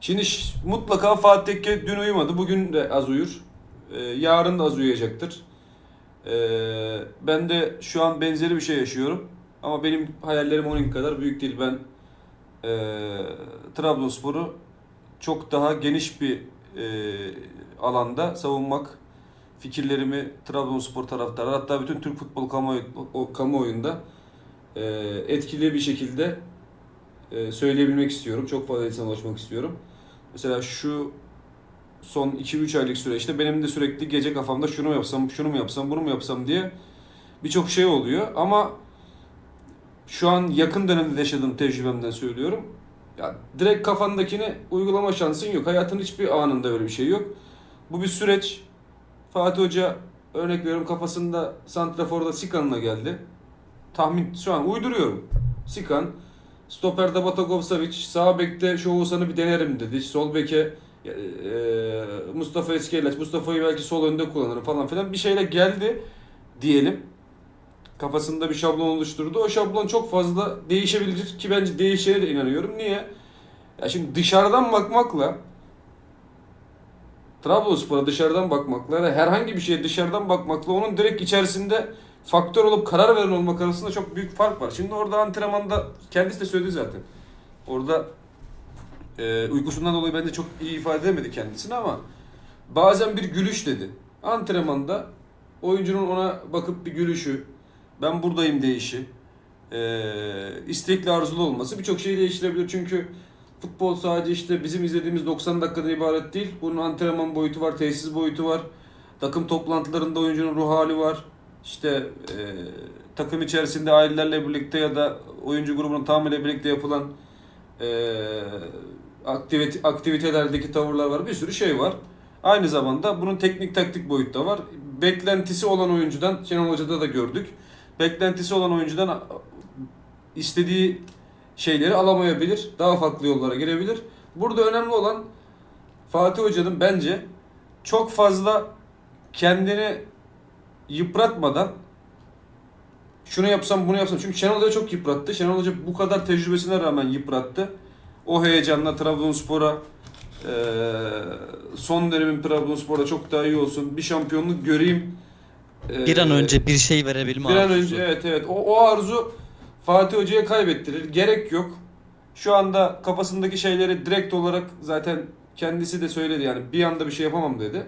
Şimdi mutlaka Fatih Tekke dün uyumadı. Bugün de az uyur. Ee, yarın da az uyuyacaktır. Ee, ben de şu an benzeri bir şey yaşıyorum. Ama benim hayallerim onun kadar büyük değil. Ben e, Trabzonspor'u çok daha geniş bir e, alanda savunmak fikirlerimi Trabzonspor taraftarı hatta bütün Türk futbol kamuoyu, kamuoyunda e, etkili bir şekilde e, söyleyebilmek istiyorum. Çok fazla insana ulaşmak istiyorum. Mesela şu son 2-3 aylık süreçte benim de sürekli gece kafamda şunu mu yapsam, şunu mu yapsam, bunu mu yapsam diye birçok şey oluyor. Ama şu an yakın dönemde yaşadığım tecrübemden söylüyorum. Ya direkt kafandakini uygulama şansın yok. Hayatın hiçbir anında öyle bir şey yok. Bu bir süreç. Fatih Hoca örnek veriyorum kafasında Santrafor'da Sikan'la geldi. Tahmin şu an uyduruyorum. Sikan, stoperde Batagovsavic, sağ bekte Şovusan'ı bir denerim dedi. Sol beke e, e, Mustafa Eskeleç, Mustafa'yı belki sol önde kullanırım falan filan bir şeyle geldi diyelim. Kafasında bir şablon oluşturdu. O şablon çok fazla değişebilir ki bence değişeceğine de inanıyorum. Niye? Ya şimdi dışarıdan bakmakla Trabzonspor'a dışarıdan bakmakla herhangi bir şeye dışarıdan bakmakla onun direkt içerisinde faktör olup karar veren olmak arasında çok büyük fark var. Şimdi orada antrenmanda kendisi de söyledi zaten. Orada e, uykusundan dolayı bence çok iyi ifade edemedi kendisini ama bazen bir gülüş dedi. Antrenmanda oyuncunun ona bakıp bir gülüşü, ben buradayım deyişi, e, istekli arzulu olması birçok şeyi değiştirebilir. Çünkü futbol sadece işte bizim izlediğimiz 90 dakikadan ibaret değil. Bunun antrenman boyutu var, tesis boyutu var. Takım toplantılarında oyuncunun ruh hali var. İşte e, takım içerisinde ailelerle birlikte ya da oyuncu grubunun tamamıyla birlikte yapılan e, aktivite, aktivitelerdeki tavırlar var. Bir sürü şey var. Aynı zamanda bunun teknik taktik boyutta var. Beklentisi olan oyuncudan, Şenol Hoca'da da gördük. Beklentisi olan oyuncudan istediği şeyleri alamayabilir. Daha farklı yollara girebilir. Burada önemli olan Fatih Hoca'nın bence çok fazla kendini yıpratmadan şunu yapsam bunu yapsam. Çünkü Şenol Hoca çok yıprattı. Şenol Hoca bu kadar tecrübesine rağmen yıprattı. O heyecanla Trabzonspor'a eee son dönemin Trabzonspor'da çok daha iyi olsun. Bir şampiyonluk göreyim. eee, Bir an önce bir şey verebilme bir an arzusu. önce evet evet o, o arzu Fatih Hoca'ya kaybettirir. Gerek yok. Şu anda kafasındaki şeyleri direkt olarak zaten kendisi de söyledi yani bir anda bir şey yapamam dedi.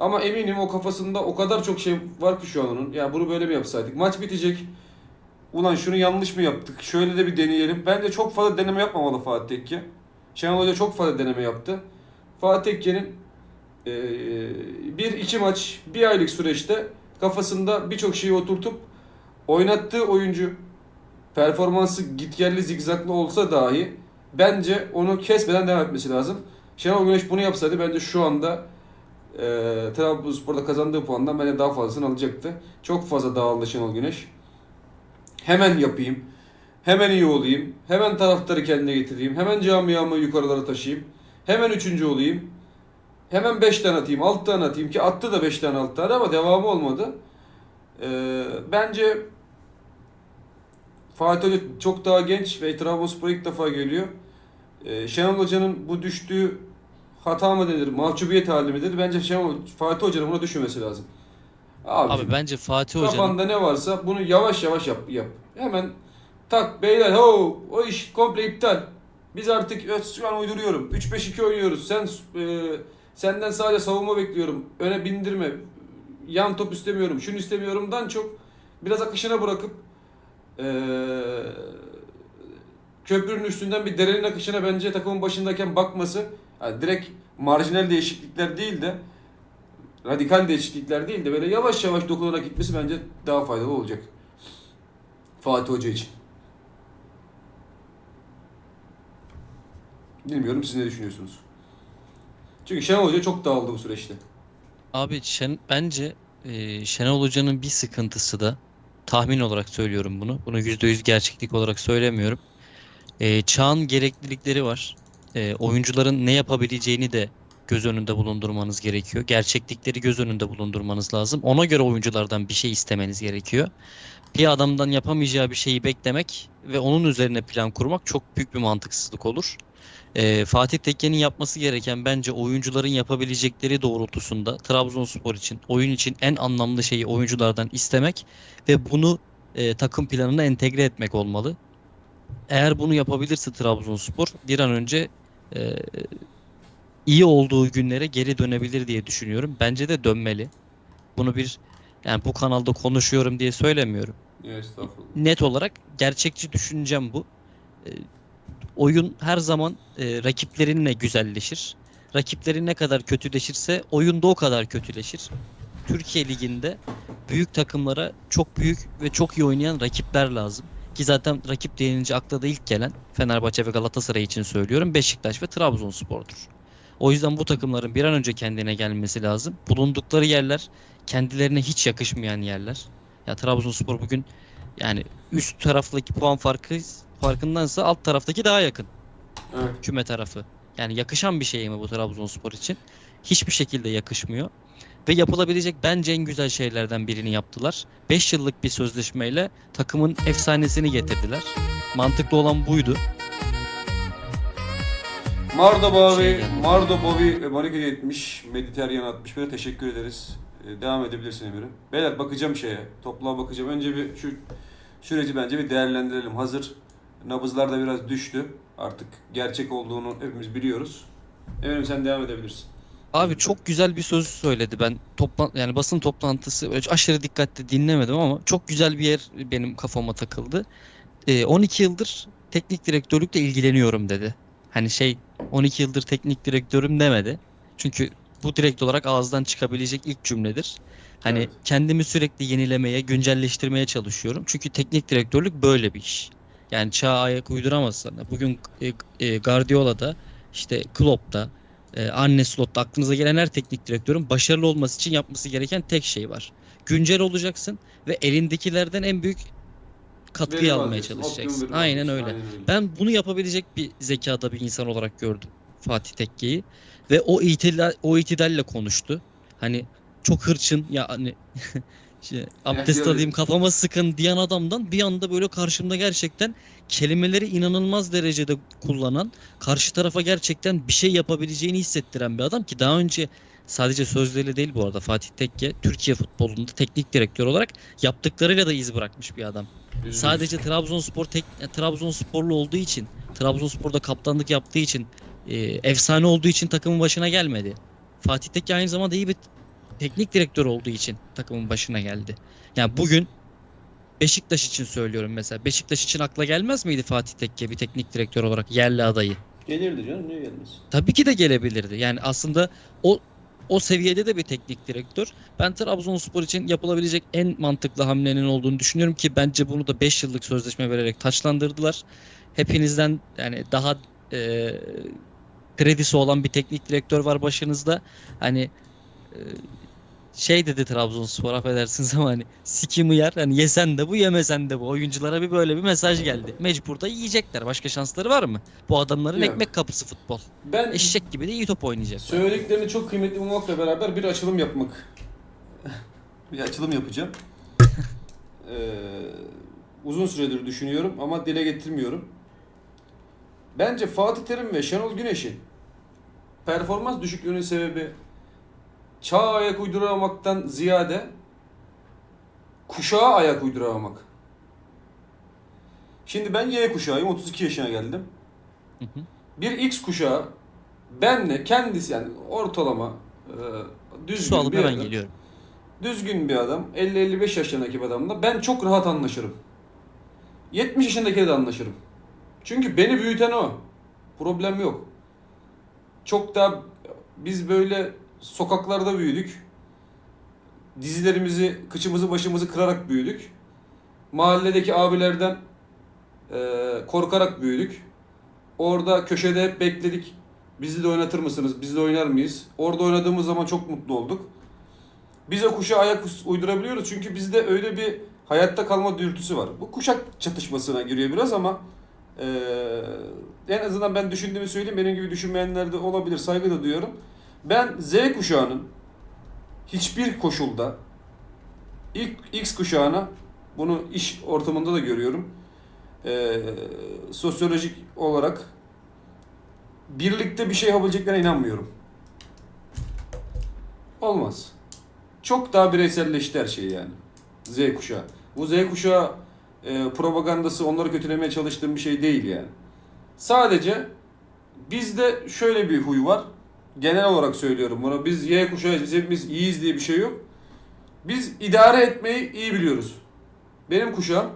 Ama eminim o kafasında o kadar çok şey var ki şu an onun. Ya bunu böyle mi yapsaydık? Maç bitecek. Ulan şunu yanlış mı yaptık? Şöyle de bir deneyelim. Bence çok fazla deneme yapmamalı Fatih Tekke. Şenol Hoca çok fazla deneme yaptı. Fatih Tekke'nin eee, bir iki maç bir aylık süreçte kafasında birçok şeyi oturtup oynattığı oyuncu performansı gitgelli zigzaklı olsa dahi bence onu kesmeden devam etmesi lazım. Şenol Güneş bunu yapsaydı bence şu anda e, Trabzonspor'da kazandığı puandan bence daha fazlasını alacaktı. Çok fazla dağıldı Şenol Güneş. Hemen yapayım. Hemen iyi olayım. Hemen taraftarı kendine getireyim. Hemen camiamı yukarılara taşıyayım. Hemen üçüncü olayım. Hemen 5 tane atayım, 6 tane atayım ki attı da 5 tane 6 tane ama devamı olmadı. Ee, bence Fatih Hoca çok daha genç ve Trabzonspor ilk defa geliyor. Ee, Şenol Hoca'nın bu düştüğü hata mı denir, mahcubiyet hali midir? Bence Şenol, Fatih Hoca'nın buna düşünmesi lazım. Abi, Abi bence Fatih Hoca'nın kafanda ne varsa bunu yavaş yavaş yap. yap. Hemen tak beyler ho o iş komple iptal. Biz artık şu an uyduruyorum. 3-5-2 oynuyoruz. Sen e, senden sadece savunma bekliyorum. Öne bindirme. Yan top istemiyorum. Şunu istemiyorumdan çok biraz akışına bırakıp e, köprünün üstünden bir derenin akışına bence takımın başındayken bakması yani direkt marjinal değişiklikler değil de radikal değişiklikler değil de böyle yavaş yavaş dokunarak gitmesi bence daha faydalı olacak. Fatih Hoca için. Bilmiyorum siz ne düşünüyorsunuz? Çünkü Şenol Hoca çok dağıldı bu süreçte. abi Şen, bence e, Şenol Hoca'nın bir sıkıntısı da tahmin olarak söylüyorum bunu. Bunu %100 gerçeklik olarak söylemiyorum. E, çağın gereklilikleri var. E, oyuncuların ne yapabileceğini de göz önünde bulundurmanız gerekiyor. Gerçeklikleri göz önünde bulundurmanız lazım. Ona göre oyunculardan bir şey istemeniz gerekiyor. Bir adamdan yapamayacağı bir şeyi beklemek ve onun üzerine plan kurmak çok büyük bir mantıksızlık olur. Ee, Fatih Tekke'nin yapması gereken bence oyuncuların yapabilecekleri doğrultusunda Trabzonspor için, oyun için en anlamlı şeyi oyunculardan istemek ve bunu e, takım planına entegre etmek olmalı. Eğer bunu yapabilirse Trabzonspor bir an önce e, iyi olduğu günlere geri dönebilir diye düşünüyorum. Bence de dönmeli. Bunu bir yani bu kanalda konuşuyorum diye söylemiyorum net olarak gerçekçi düşüncem bu. E, oyun her zaman e, rakiplerinle güzelleşir. Rakiplerin ne kadar kötüleşirse oyun da o kadar kötüleşir. Türkiye Ligi'nde büyük takımlara çok büyük ve çok iyi oynayan rakipler lazım. Ki zaten rakip denince akla da ilk gelen Fenerbahçe ve Galatasaray için söylüyorum Beşiktaş ve Trabzonspor'dur. O yüzden bu takımların bir an önce kendine gelmesi lazım. Bulundukları yerler kendilerine hiç yakışmayan yerler. Ya Trabzonspor bugün yani üst taraftaki puan farkı farkındansa alt taraftaki daha yakın Evet. küme tarafı. Yani yakışan bir şey mi bu Trabzonspor için? Hiçbir şekilde yakışmıyor. Ve yapılabilecek bence en güzel şeylerden birini yaptılar. 5 yıllık bir sözleşmeyle takımın efsanesini getirdiler. Mantıklı olan buydu. Mardo Bovi, Şey geldi. Mardo Bovi Monika 70, Mediterranean 61 teşekkür ederiz. Ee, devam edebilirsin Emir'im. Beyler bakacağım şeye, topluğa bakacağım. Önce bir şu süreci bence bir değerlendirelim. Hazır nabızlar da biraz düştü. Artık gerçek olduğunu hepimiz biliyoruz. Emir'im sen devam edebilirsin. Abi çok güzel bir söz söyledi. Ben toplan yani basın toplantısı aşırı dikkatli dinlemedim ama çok güzel bir yer benim kafama takıldı. Ee, 12 yıldır teknik direktörlükle ilgileniyorum dedi. Hani şey 12 yıldır teknik direktörüm demedi. Çünkü bu direkt olarak ağızdan çıkabilecek ilk cümledir. Hani Evet. kendimi sürekli yenilemeye, güncelleştirmeye çalışıyorum. Çünkü teknik direktörlük böyle bir iş. Yani çağa ayak uyduramazsan. Bugün e, e, Guardiola'da, işte Klopp'ta, e, Arne Slot'ta aklınıza gelen her teknik direktörün başarılı olması için yapması gereken tek şey var. Güncel olacaksın ve elindekilerden en büyük katkıyı Verim almaya alacaksın, çalışacaksın. Aynen alacaksın. öyle. Aynen öyle. Ben bunu yapabilecek bir zekada bir insan olarak gördüm Fatih Tekke'yi ve o itidal o itidalle konuştu. Hani çok hırçın ya hani şey, abdest diyor- alayım kafama sıkın diyen adamdan bir anda böyle karşımda gerçekten kelimeleri inanılmaz derecede kullanan, karşı tarafa gerçekten bir şey yapabileceğini hissettiren bir adam ki daha önce sadece sözleriyle değil bu arada Fatih Tekke Türkiye futbolunda teknik direktör olarak yaptıklarıyla da iz bırakmış bir adam. Üzgünüz. Sadece Trabzonspor tek e, Trabzonsporlu olduğu için, Trabzonspor'da kaptanlık yaptığı için, e, efsane olduğu için takımın başına gelmedi. Fatih Tekke aynı zamanda iyi bir teknik direktör olduğu için takımın başına geldi. Yani bugün Beşiktaş için söylüyorum mesela. Beşiktaş için akla gelmez miydi Fatih Tekke bir teknik direktör olarak yerli adayı? Gelirdi canım niye gelmez? Tabii ki de gelebilirdi. Yani aslında o o seviyede de bir teknik direktör. Ben Trabzonspor için yapılabilecek en mantıklı hamlenin olduğunu düşünüyorum ki bence bunu da 5 yıllık sözleşme vererek taçlandırdılar. Hepinizden yani daha e, kredisi olan bir teknik direktör var başınızda. Hani e, şey dedi Trabzonspor affedersiniz ama hani sikimi yer hani yesen de bu yemesen de bu oyunculara bir böyle bir mesaj geldi. Mecbur da yiyecekler. Başka şansları var mı? Bu adamların Yok. ekmek kapısı futbol. Ben Eşek gibi de iyi top oynayacak. Söylediklerini çok kıymetli bulmakla beraber bir açılım yapmak. bir açılım yapacağım. Ee, uzun süredir düşünüyorum ama dile getirmiyorum. Bence Fatih Terim ve Şenol Güneş'in performans düşüklüğünün sebebi çağa ayak uyduramamaktan ziyade kuşağa ayak uyduramamak. Şimdi ben Y kuşağıyım, 32 yaşına geldim. Hı hı. Bir X kuşağı benle kendisi yani ortalama e, düzgün Su alıp bir hemen adam, geliyorum. düzgün bir adam 50-55 yaşındaki bir adamla ben çok rahat anlaşırım. 70 yaşındaki de anlaşırım. Çünkü beni büyüten o. Problem yok. Çok da biz böyle sokaklarda büyüdük. Dizilerimizi, kıçımızı başımızı kırarak büyüdük. Mahalledeki abilerden e, korkarak büyüdük. Orada köşede hep bekledik. Bizi de oynatır mısınız? Biz de oynar mıyız? Orada oynadığımız zaman çok mutlu olduk. Biz o kuşa ayak uydurabiliyoruz çünkü bizde öyle bir hayatta kalma dürtüsü var. Bu kuşak çatışmasına giriyor biraz ama eee, en azından ben düşündüğümü söyleyeyim. Benim gibi düşünmeyenler de olabilir. Saygı da duyuyorum. Ben Z kuşağının hiçbir koşulda ilk X kuşağına bunu iş ortamında da görüyorum. Eee, sosyolojik olarak birlikte bir şey yapabileceklerine inanmıyorum. Olmaz. Çok daha bireyselleşti her şey yani. Z kuşağı. Bu Z kuşağı e, propagandası onları kötülemeye çalıştığım bir şey değil yani. Sadece bizde şöyle bir huy var. Genel olarak söylüyorum bunu. Biz Y kuşağıyız, biz hepimiz iyiyiz diye bir şey yok. Biz idare etmeyi iyi biliyoruz. Benim kuşağım,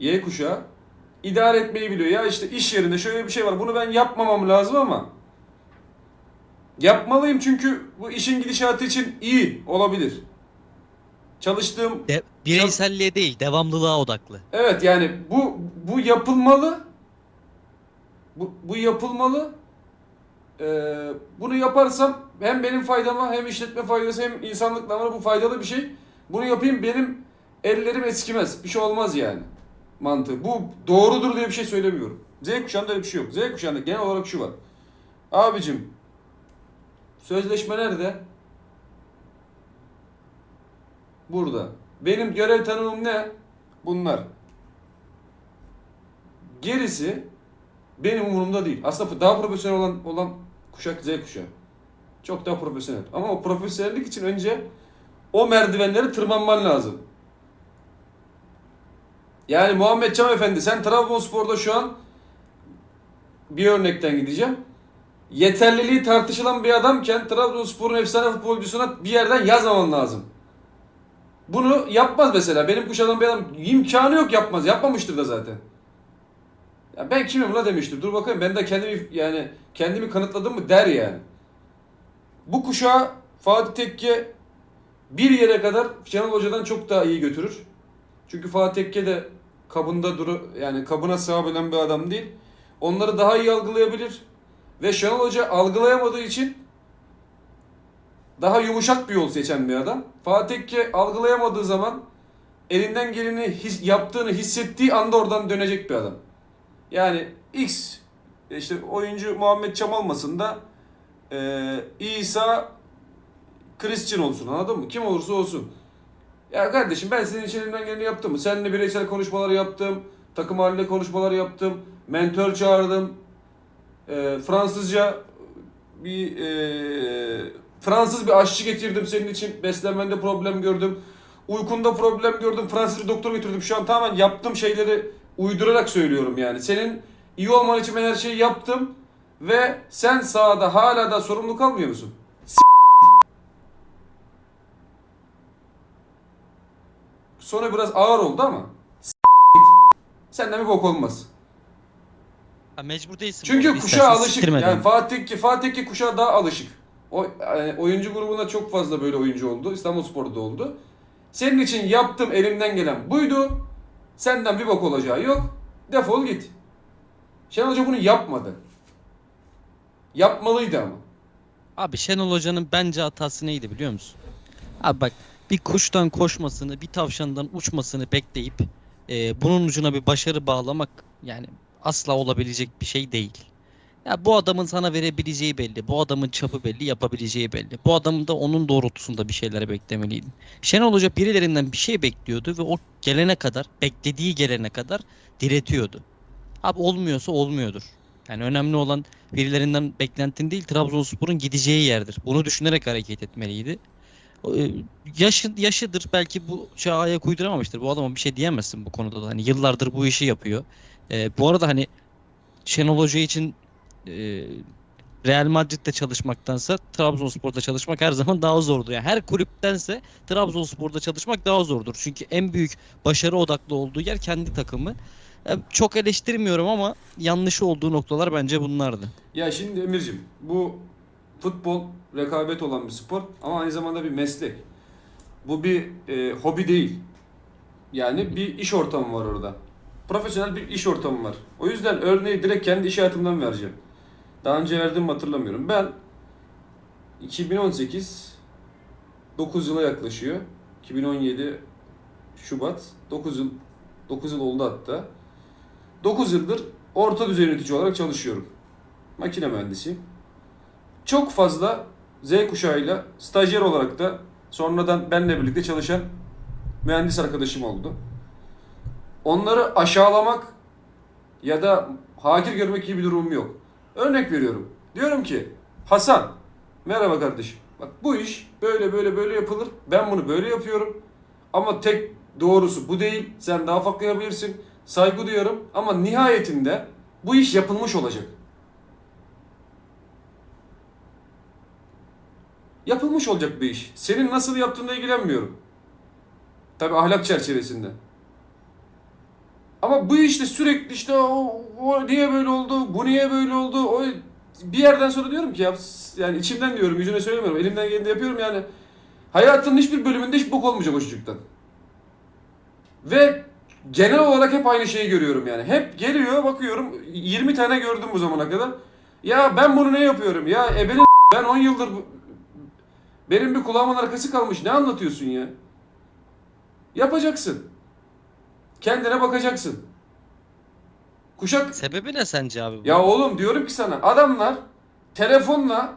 Y kuşağı idare etmeyi biliyor. Ya işte iş yerinde şöyle bir şey var. Bunu ben yapmamam lazım ama yapmalıyım çünkü bu işin gidişatı için iyi olabilir. Çalıştığım De- bireyselliğe değil, devamlılığa odaklı. Evet yani bu bu yapılmalı. Bu, bu yapılmalı. Ee, bunu yaparsam hem benim faydama hem işletme faydası hem insanlık namına bu faydalı bir şey. Bunu yapayım benim ellerim eskimez. Bir şey olmaz yani. Mantığı. Bu doğrudur diye bir şey söylemiyorum. Z kuşağında öyle bir şey yok. Z kuşağında genel olarak şu var. Abicim sözleşme nerede? Burada. Benim görev tanımım ne? Bunlar. Gerisi benim umurumda değil. Aslında daha profesyonel olan olan kuşak Z kuşağı. Çok daha profesyonel. Ama o profesyonellik için önce o merdivenleri tırmanman lazım. Yani Muhammed Cam Efendi sen Trabzonspor'da şu an bir örnekten gideceğim. Yeterliliği tartışılan bir adamken Trabzonspor'un efsane futbolcusuna bir yerden yazmaman lazım. Bunu yapmaz mesela. Benim kuşağımdan bir adam imkanı yok yapmaz. Yapmamıştır da zaten. Ya ben kimim la demiştir. Dur bakayım ben de kendimi yani kendimi kanıtladım mı der yani. Bu kuşağı Fatih Tekke bir yere kadar Şenol Hoca'dan çok daha iyi götürür. Çünkü Fatih Tekke de kabında duru yani kabına sığabilen bir adam değil. Onları daha iyi algılayabilir. Ve Şenol Hoca algılayamadığı için daha yumuşak bir yol seçen bir adam. Fatih Tekke algılayamadığı zaman elinden geleni his, yaptığını hissettiği anda oradan dönecek bir adam. Yani X işte oyuncu Muhammed Çam da e, İsa Christian olsun anladın mı? Kim olursa olsun. Ya kardeşim ben senin için elimden geleni yaptım mı? Seninle bireysel konuşmalar yaptım. Takım halinde konuşmalar yaptım. Mentor çağırdım. E, Fransızca bir e, Fransız bir aşçı getirdim senin için. Beslenmende problem gördüm. Uykunda problem gördüm. Fransız bir doktor getirdim. Şu an tamamen yaptığım şeyleri uydurarak söylüyorum yani. Senin iyi olman için ben her şeyi yaptım. Ve sen sahada hala da sorumluluk almıyor musun? S- Sonu biraz ağır oldu ama S- Senden bir bok olmaz. Ha, mecbur değilsin. Çünkü arada, kuşağa alışık. Yani Fatih ki Fatih ki kuşağa daha alışık. O yani oyuncu grubunda çok fazla böyle oyuncu oldu. İstanbulspor'da da oldu. Senin için yaptım elimden gelen buydu. Senden bir bok olacağı yok. Defol git. Şenol Hoca bunu yapmadı. Yapmalıydı ama. Abi Şenol Hoca'nın bence hatası neydi biliyor musun? Abi bak bir kuştan koşmasını, bir tavşandan uçmasını bekleyip e, bunun ucuna bir başarı bağlamak yani asla olabilecek bir şey değil. Ya bu adamın sana verebileceği belli. Bu adamın çapı belli, yapabileceği belli. Bu adamın da onun doğrultusunda bir şeyler beklemeliydin. Şenol Hoca birilerinden bir şey bekliyordu ve o gelene kadar, beklediği gelene kadar diretiyordu. Abi olmuyorsa olmuyordur. Yani önemli olan birilerinden beklentin değil Trabzonspor'un gideceği yerdir. Bunu düşünerek hareket etmeliydi. Ee, Yaşı, yaşıdır belki bu çağa ayak uyduramamıştır. Bu adama bir şey diyemezsin bu konuda da. Hani yıllardır bu işi yapıyor. Ee, bu arada hani Şenol Hoca için e, Real Madrid'de çalışmaktansa Trabzonspor'da çalışmak her zaman daha zordur. Yani her kulüptense Trabzonspor'da çalışmak daha zordur. Çünkü en büyük başarı odaklı olduğu yer kendi takımı. E, Çok eleştirmiyorum ama yanlış olduğu noktalar bence bunlardı. Ya şimdi Emir'cim bu futbol rekabet olan bir spor ama aynı zamanda bir meslek. Bu bir e, hobi değil. Yani bir iş ortamı var orada. Profesyonel bir iş ortamı var. O yüzden örneği direkt kendi iş hayatımdan vereceğim. Daha önce verdiğimi hatırlamıyorum. Ben 2018 9 yıla yaklaşıyor. 2017 Şubat 9 yıl 9 yıl oldu hatta. 9 yıldır orta düzey yönetici olarak çalışıyorum. Makine mühendisiyim. Çok fazla Z kuşağıyla stajyer olarak da sonradan benle birlikte çalışan mühendis arkadaşım oldu. Onları aşağılamak ya da hakir görmek gibi bir durumum yok. Örnek veriyorum. Diyorum ki Hasan merhaba kardeşim. Bak bu iş böyle böyle böyle yapılır. Ben bunu böyle yapıyorum. Ama tek doğrusu bu değil. Sen daha farklı yapabilirsin. Saygı duyuyorum ama nihayetinde bu iş yapılmış olacak. Yapılmış olacak bir iş. Senin nasıl yaptığında ilgilenmiyorum. Tabi ahlak çerçevesinde. Ama bu işte sürekli işte o, o niye böyle oldu, bu niye böyle oldu, o bir yerden sonra diyorum ki ya yani içimden diyorum, yüzüne söylemiyorum, elimden geleni yapıyorum yani. Hayatının hiçbir bölümünde hiç bok olmayacak o çocuktan. Ve genel olarak hep aynı şeyi görüyorum yani. Hep geliyor bakıyorum 20 tane gördüm bu zamana kadar. Ya ben bunu ne yapıyorum ya ebenin ben 10 yıldır benim bir kulağımın arkası kalmış ne anlatıyorsun ya? Yapacaksın. Kendine bakacaksın. Kuşak Sebebi ne sence abi? bu? ya oğlum diyorum ki sana adamlar telefonla,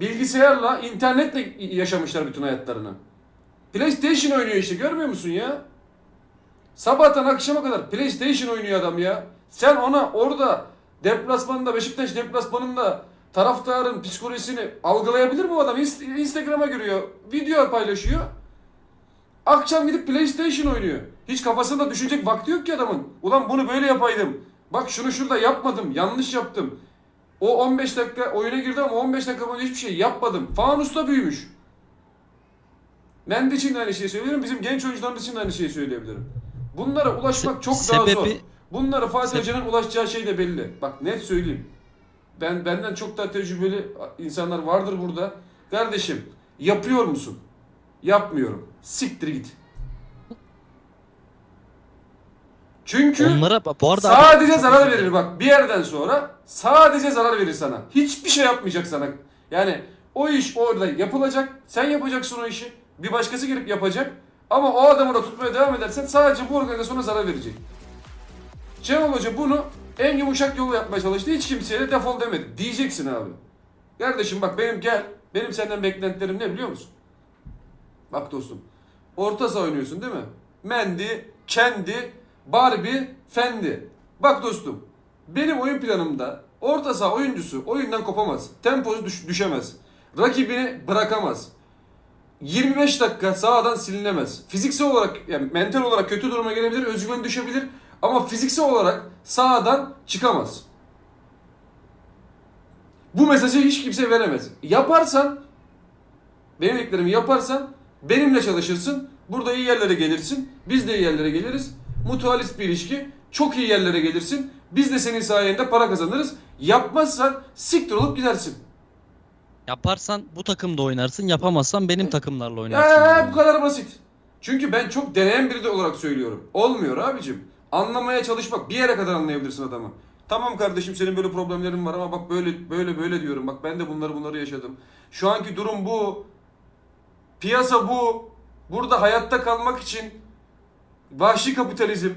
bilgisayarla, internetle yaşamışlar bütün hayatlarını. PlayStation oynuyor işte görmüyor musun ya? Sabahtan akşama kadar PlayStation oynuyor adam ya. Sen ona orada deplasmanında Beşiktaş deplasmanında taraftarın psikolojisini algılayabilir mi o adam? İnst- Instagram'a giriyor, video paylaşıyor. Akşam gidip PlayStation oynuyor. Hiç kafasında düşünecek vakti yok ki adamın. Ulan bunu böyle yapaydım. Bak şunu şurada yapmadım. Yanlış yaptım. O 15 dakika oyuna girdi ama 15 dakika boyunca hiçbir şey yapmadım. Fanusta büyümüş. Ben de için de aynı şeyi söylüyorum. Bizim genç oyuncularımız için de aynı şeyi söyleyebilirim. Bunlara ulaşmak çok daha zor. Sebebi- Bunlara Fatih Hoca'nın ulaşacağı şey de belli. Bak net söyleyeyim. Ben benden çok daha tecrübeli insanlar vardır burada. Kardeşim yapıyor musun? Yapmıyorum. Siktir git. Çünkü Onlara bu arada sadece zarar verir bak bir yerden sonra sadece zarar verir sana. Hiçbir şey yapmayacak sana. Yani o iş orada yapılacak. Sen yapacaksın o işi. Bir başkası gelip yapacak. Ama o adamı da tutmaya devam edersen sadece bu organizasyona zarar verecek. Cemal Hoca bunu en yumuşak yolla yapmaya çalıştı. Hiç kimseye de defol demedi. Diyeceksin abi. Kardeşim bak benim gel. Benim senden beklentilerim ne biliyor musun? Bak dostum. Orta saha oynuyorsun değil mi? Mendy, Kendi, Barbie, Fendi. Bak dostum. Benim oyun planımda orta saha oyuncusu oyundan kopamaz. Temposu düş- düşemez. Rakibini bırakamaz. 25 dakika sağdan silinemez. Fiziksel olarak yani mental olarak kötü duruma gelebilir, özgüveni düşebilir ama fiziksel olarak sağdan çıkamaz. Bu mesajı hiç kimse veremez. Yaparsan benim dediklerimi yaparsan benimle çalışırsın. Burada iyi yerlere gelirsin. Biz de iyi yerlere geliriz. Mutualist bir ilişki. Çok iyi yerlere gelirsin. Biz de senin sayende para kazanırız. Yapmazsan siktir olup gidersin. Yaparsan bu takımda oynarsın, yapamazsan benim takımlarla oynarsın. Diyor. bu kadar basit. Çünkü ben çok deneyen biri de olarak söylüyorum. Olmuyor abicim. Anlamaya çalışmak bir yere kadar anlayabilirsin adamı. Tamam kardeşim senin böyle problemlerin var ama bak böyle böyle böyle diyorum. Bak ben de bunları bunları yaşadım. Şu anki durum bu. Piyasa bu. Burada hayatta kalmak için vahşi kapitalizm.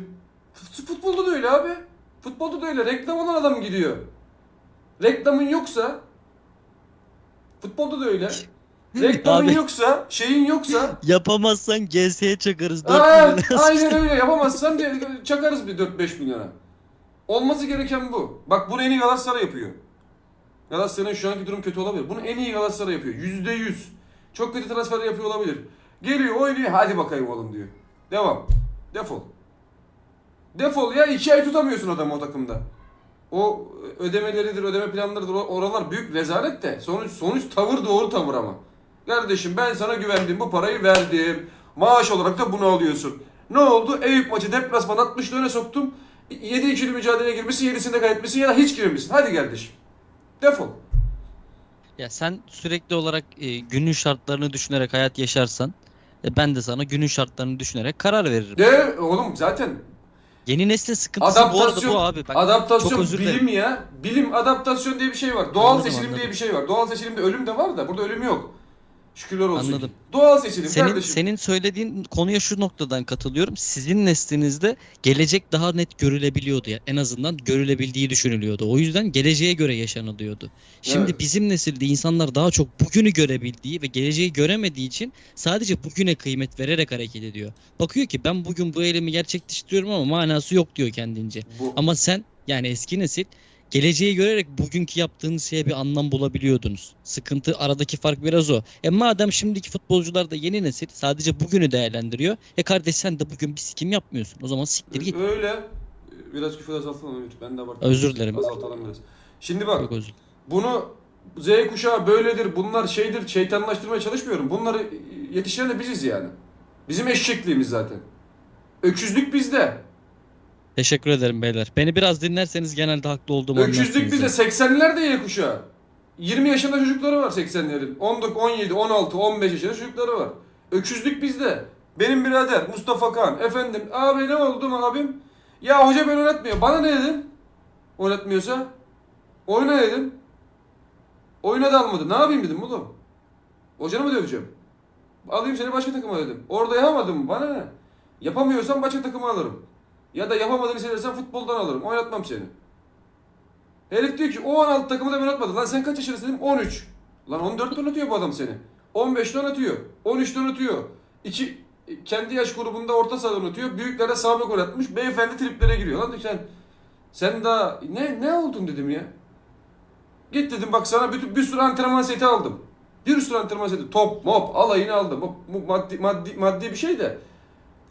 Fut- Futbolda da öyle abi. Futbolda da öyle. Reklam olan adam gidiyor. Reklamın yoksa futbolda da öyle. Reklamın Abi. yoksa, şeyin yoksa Yapamazsan GS'ye çakarız. 4 Aa, milyon. aynen öyle yapamazsan de, çakarız bir 4-5 milyona. Olması gereken bu. Bak bunu en iyi Galatasaray yapıyor. Galatasaray'ın şu anki durum kötü olabilir. Bunu en iyi Galatasaray yapıyor. Yüzde yüz. Çok kötü transfer yapıyor olabilir. Geliyor oynuyor hadi bakayım oğlum diyor. Devam. Defol. Defol ya iki ay tutamıyorsun adamı o takımda. O ödemeleridir, ödeme planlarıdır. Oralar büyük rezalet de. Sonuç sonuç tavır doğru tavır ama. Kardeşim ben sana güvendim bu parayı verdim. Maaş olarak da bunu alıyorsun. Ne oldu? Eyüp maçı deplasman 60 öne soktum. 7 ikili mücadeleye girmişsin, 7'sinde kaybetmişsin ya da hiç girmemişsin. Hadi kardeşim. Defol. Ya sen sürekli olarak e, günün şartlarını düşünerek hayat yaşarsan e, ben de sana günün şartlarını düşünerek karar veririm. De oğlum zaten Yeni neslin sıkıntısı bu arada adaptasyon, bu abi. Bak, çok adaptasyon özür dilerim. bilim ya. Bilim adaptasyon diye bir şey var. Doğal Anladım, seçilim diye anladım. bir şey var. Doğal seçilimde ölüm de var da burada ölüm yok. Şükürler olsun. Anladım. Doğal seçilim Senin kardeşim. senin söylediğin konuya şu noktadan katılıyorum. Sizin neslinizde gelecek daha net görülebiliyordu ya. En azından görülebildiği düşünülüyordu. O yüzden geleceğe göre yaşanılıyordu. Şimdi Evet. bizim nesilde insanlar daha çok bugünü görebildiği ve geleceği göremediği için sadece bugüne kıymet vererek hareket ediyor. Bakıyor ki ben bugün bu eylemi gerçekleştiriyorum ama manası yok diyor kendince. Bu, Ama sen yani eski nesil geleceği görerek bugünkü yaptığınız şeye bir anlam bulabiliyordunuz. Sıkıntı aradaki fark biraz o. E madem şimdiki futbolcular da yeni nesil sadece bugünü değerlendiriyor. E kardeş sen de bugün bir sikim yapmıyorsun. O zaman siktir git. Öyle. Biraz küfür azaltalım Ümit. Ben de abarttım. Özür dilerim. Azaltalım biraz. Şimdi bak Çok özür bunu Z kuşağı böyledir, bunlar şeydir, şeytanlaştırmaya çalışmıyorum. Bunları yetiştiren de biziz yani. Bizim eşekliğimiz zaten. Öküzlük bizde. Teşekkür ederim beyler. Beni biraz dinlerseniz genelde haklı olduğumu Öküzlük ya. 80'ler de Y kuşağı. 20 yaşında çocukları var 80'lerin. 19, 17, 16, 15 yaşında çocukları var. Öküzlük bizde. Benim birader Mustafa Kan. Efendim abi ne oldu mu abim? Ya hoca ben oynatmıyor. Bana ne dedin? Oynatmıyorsa? Oyna dedim. Oyuna da almadı. Ne yapayım dedim oğlum. Hocanı mı döveceğim? Alayım seni başka takıma dedim. Orada yapamadın mı? Bana ne? Yapamıyorsan başka takıma alırım. Ya da yapamadığını hissedersen futboldan alırım. Oynatmam seni. Herif diyor ki o 16 takımı da ben atmadı. Lan sen kaç yaşındasın dedim 13. Lan 14 ton atıyor bu adam seni. 15 ton atıyor. 13 ton atıyor. İki, kendi yaş grubunda orta sahadan atıyor. Büyüklere sağ bek oynatmış. Beyefendi triplere giriyor. Lan sen sen daha ne ne oldun dedim ya. Git dedim bak sana bütün bir sürü antrenman seti aldım. Bir sürü antrenman seti. Top, mop, alayını aldım. Bu maddi, maddi, maddi bir şey de.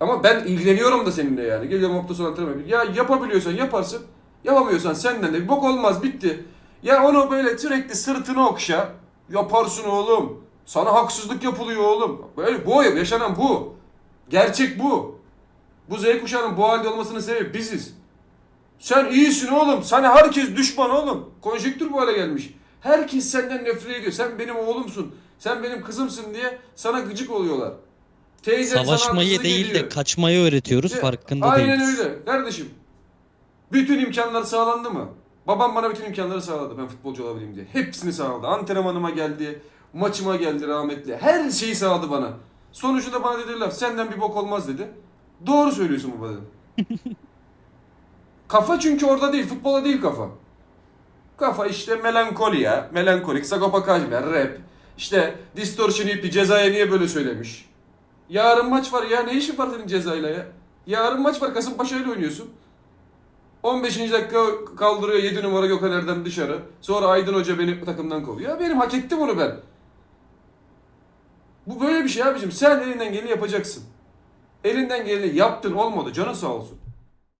Ama ben ilgileniyorum da seninle yani. Geliyorum hafta sonu antrenman yapıyorum. Ya yapabiliyorsan yaparsın. Yapamıyorsan senden de bir bok olmaz bitti. Ya onu böyle sürekli sırtını okşa. Yaparsın oğlum. Sana haksızlık yapılıyor oğlum. Böyle bu yaşanan bu. Gerçek bu. Bu Z kuşağının bu halde olmasının sebebi biziz. Sen iyisin oğlum. Sana herkes düşman oğlum. Konjektür bu hale gelmiş. Herkes senden nefret ediyor. Sen benim oğlumsun. Sen benim kızımsın diye sana gıcık oluyorlar. Teyzen sana Savaşmayı değil ediyor. de kaçmayı öğretiyoruz. Ya, Farkında Aynen değiliz. öyle kardeşim. Bütün imkanlar sağlandı mı? Babam bana bütün imkanları sağladı ben futbolcu olabileyim diye. Hepsini sağladı. Antrenmanıma geldi, maçıma geldi rahmetli. Her şeyi sağladı bana. Sonucunda bana dediler senden bir bok olmaz dedi. Doğru söylüyorsun baba dedim. kafa çünkü orada değil, futbola değil kafa. Kafa işte melankoli ya. Melankolik, Sagopa Kajmer, rap. İşte distortion ipi cezaya niye böyle söylemiş? Yarın maç var ya ne işin var senin cezayla ya? Yarın maç var Kasımpaşa ile oynuyorsun. 15. dakika kaldırıyor 7 numara Gökhan Erdem dışarı. Sonra Aydın Hoca beni takımdan kovuyor. Ya benim hak ettim onu ben. Bu böyle bir şey abicim. Sen elinden geleni yapacaksın. Elinden geleni yaptın olmadı canın sağ olsun.